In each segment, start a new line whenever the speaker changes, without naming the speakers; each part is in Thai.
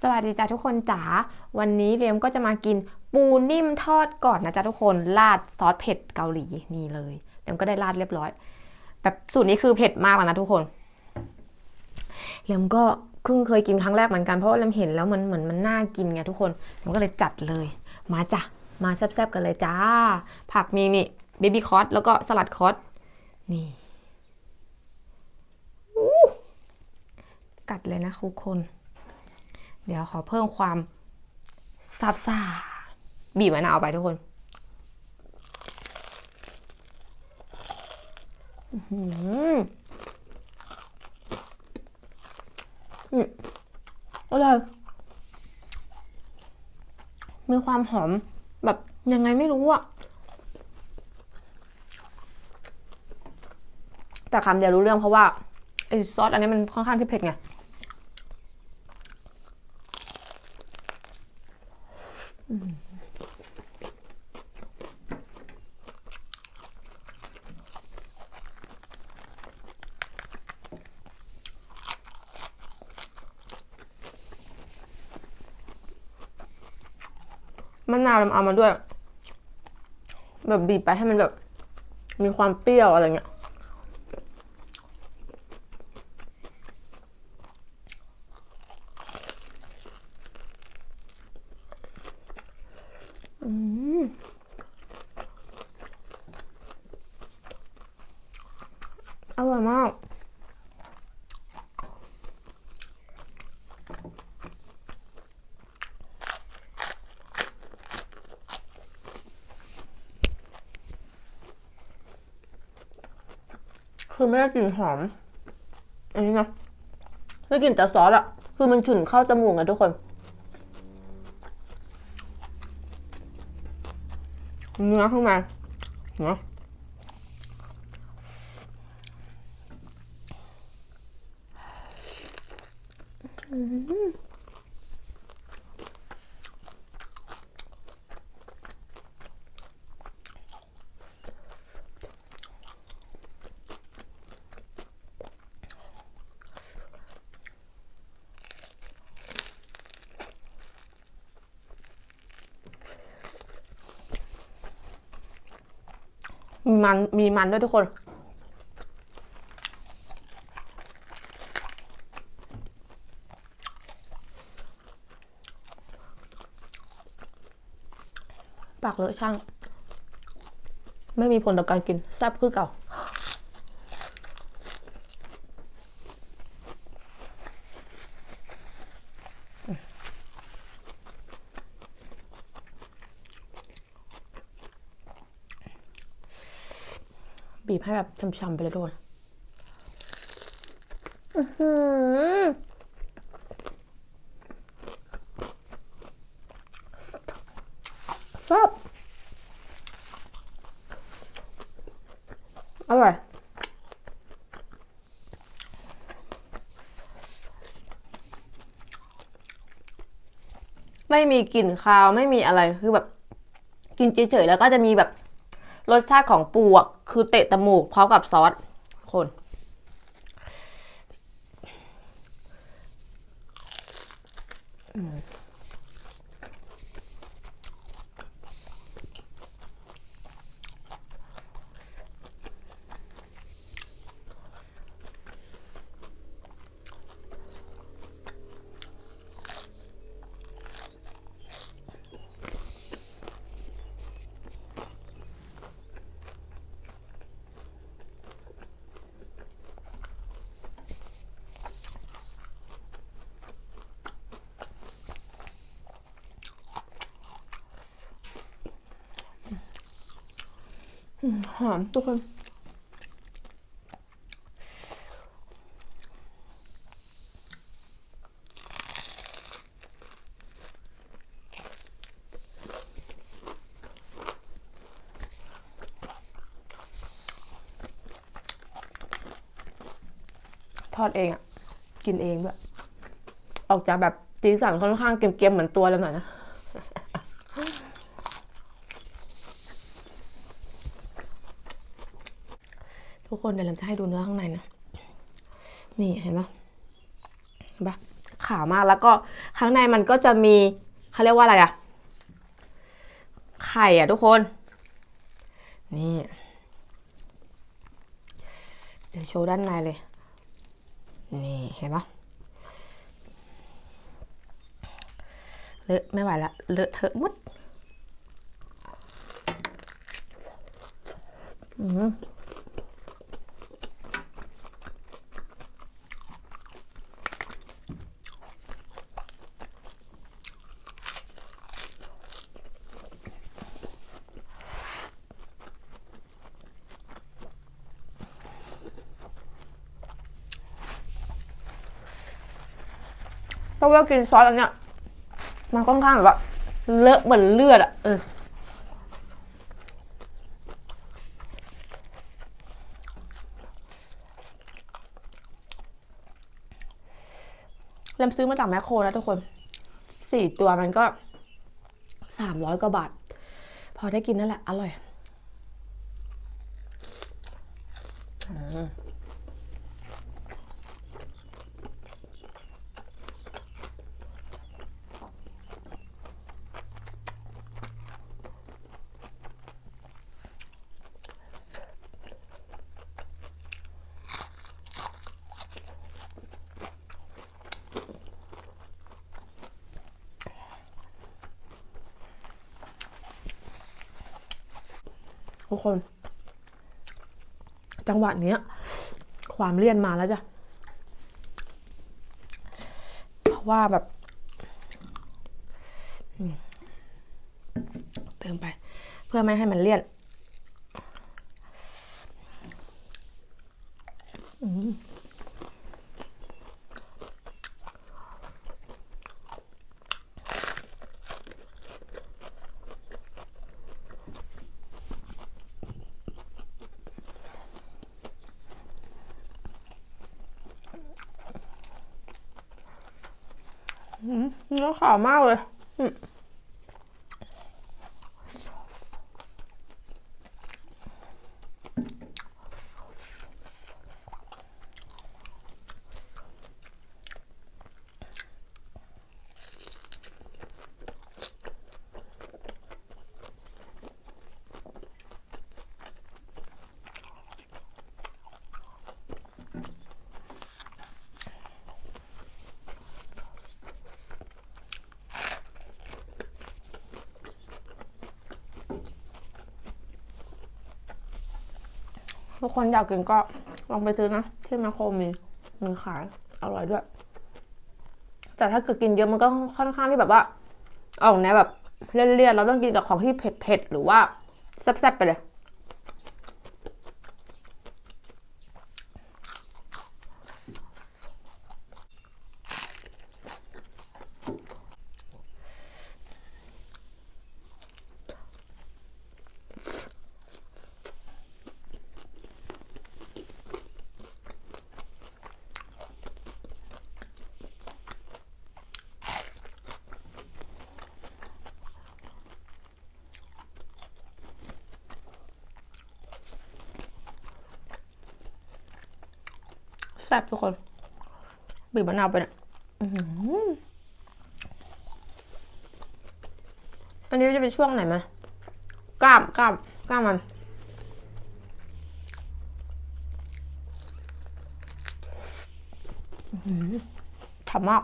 สวัสดีจ้าทุกคนจ๋า วันนี้เรียมก็จะมากินปูนิ่มทอดก่อนนะจ๊ะทุกคน ราดซอสเผ็ดเกาหลีนี่เลยเรียมก็ได้ราดเรียบร้อย แบบสูตรนี้คือเผ็ดมากแล้วนะทุกคน เรียมก็เพิ่งเคยกินครั้งแรกเหมือนกันเพราะว่าเรียมเห็นแล้วมันเหมือนมันน่ากินไงทุกคนเรียมก็เลยจัดเลย มาจ้ะ มาแซ่บๆกันเลยจ้า ผักมีนี่เบบี้คอสแล้วก็สลัดคอสนี่อู้ กัดเลยนะทุกคน เดี๋ยวขอเพิ่มความซาบซ่าบีบมะนาวไปทุกคนอือหืออืมอร่อยมีความหอมแบบยังไงไม่รู้อะแต่คำเดียวรู้เรื่องเพราะว่าไอซอสอันนี้มันค่อนข้างที่เผ็ดไง มะนาวเราเอามาด้วย แบบบีบไปให้มันแบบ มีความเปรี้ยวอะไรเงี้ย อืม อร่อยมากคือไม่ได้กลิ่นหอม อันนี้นะได้กลิ่นจากซอสอะคือมันฉุนเข้าจมูกอะทุกคนเนื้อข้างในเนาะ มีมันมีมันด้วยทุกคนากเลอะช่าง ไม่มีผลต่อการกินแซ่บคือเก่าบีบให้แบบช่ำๆไปเลยทุกคนอื้อหือแซ่บอร่อย ไม่มีกลิ่นคาวไม่มีอะไรคือแบบกินเฉยๆแล้วก็จะมีแบบรสชาติของปูอะคือเตะตะมูกพร้อมกับซอสคน หอมทุกคนทอดเองอะ กินเองด้วย ออกจากแบบสีสันค่อนข้างเกรียมๆเหมือนตัวเลยหน่อยนะ ทุกคนเดี๋ยวเราจะให้ดูเนื้อข้างในนะนี่เห็นปะเห็นปะขาวมากแล้วก็ข้างในมันก็จะมีเขาเรียกว่าอะไรอะไข่อะทุกคน นี่ เดี๋ยวโชว์ด้านในเลย นี่เห็นปะเลอะไม่ไหวละเลอะเทอะหมดอืมะว่ากินซอสอันเนี้ยมันค่อนข้างแบบว่าเลอะเหมือนเลือดอะเออเริ่มซื้อมาจากแมคโครแล้วทุกคนสี่ตัวมันก็สามร้อยกว่าบาท พอได้กินนั่นแหละ อร่อยอืม ทุกคน จังหวะเนี้ย ความเลี่ยนมาแล้วจ้ะเพราะว่าแบบเติมไป เพื่อไม่ให้มันเลี่ยน อืม เนื้อขาวมากเลย ทุกคนอยากกินก็ลองไปซื้อนะ ที่มาโครมีมีขายอร่อยด้วย แต่ถ้าเกิดกินเยอะมันก็ค่อนข้างที่แบบว่าออกแนวแบบเลี่ยนๆเราต้องกินกับของที่เผ็ดๆหรือว่าแซ่บๆไปเลย แซ่บทุกคน บีบมะนาวไปเนี่ยอื้อหืออันนี้จะเป็นช่วงไหนมันกล้ามกล้ามกล้ามมันอื้อหือฉ่ำมาก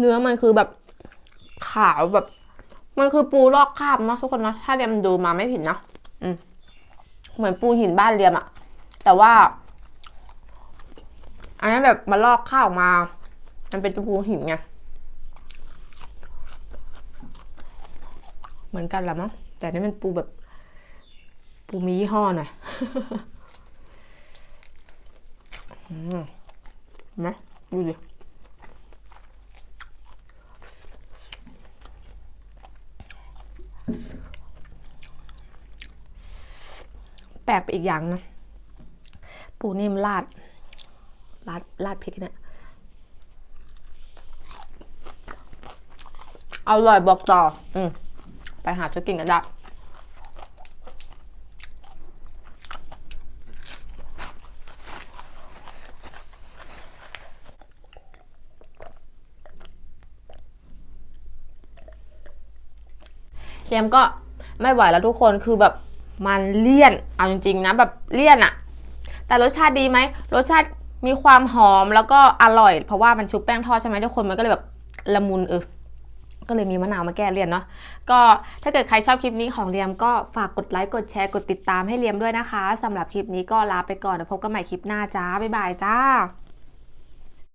เนื้อมันคือแบบขาวแบบ มันคือปูลอกคราบเนาะทุกคนเนาะถ้าเรียมดูมาไม่ผิดนะอืมเหมือนปูหินบ้านเรียมอะแต่ว่า อันนี้นแบบมาลอกข้าวออกมา มันเป็นปูหินไงเหมือนกันแหละมั้งแต่นี่มันปูแบบ ปูมียี่ห้อหน่อยอืมนไหมดูดิ ปลกไปอีกอย่างนะปูนิ่มราดราดราดพริกเนี่ยอร่อยบอกต่อ อืมไปหาจะกินกันได้เลียมก็ไม่ไหวแล้วทุกคนคือแบบ มันเลี่ยน เอาจริงๆนะแบบเลี่ยนอะแต่รสชาติดีไหมรสชาติมีความหอมแล้วก็อร่อย เพราะว่ามันชุบแป้งทอดใช่ไหมทุกคนมันก็เลยแบบละมุนเออก็เลยมีมะนาวมาแก้เลี่ยนเนาะก็ถ้าเกิดใครชอบคลิปนี้ของเลียมก็ฝากกดไลค์กดแชร์กดติดตามให้เลียมด้วยนะคะสำหรับคลิปนี้ก็ลาไปก่อนเดี๋ยวพบกันใหม่คลิปหน้าจ้าบ๊ายบายจ้า